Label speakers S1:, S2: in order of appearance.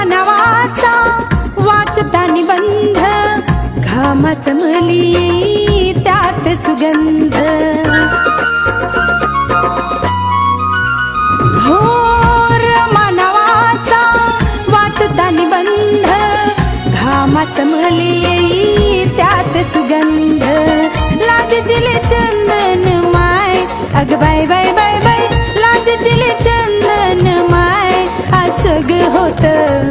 S1: मानवाचा वाचता निबंध घामाच मली त्यात सुगंध. होर मानवाचा वाचता निबंध घामाच मली त्यात सुगंध. लाज जिले चंदन माय अग बाय बाय बाय बाय. लाज जिले चंदन माय असं होतं.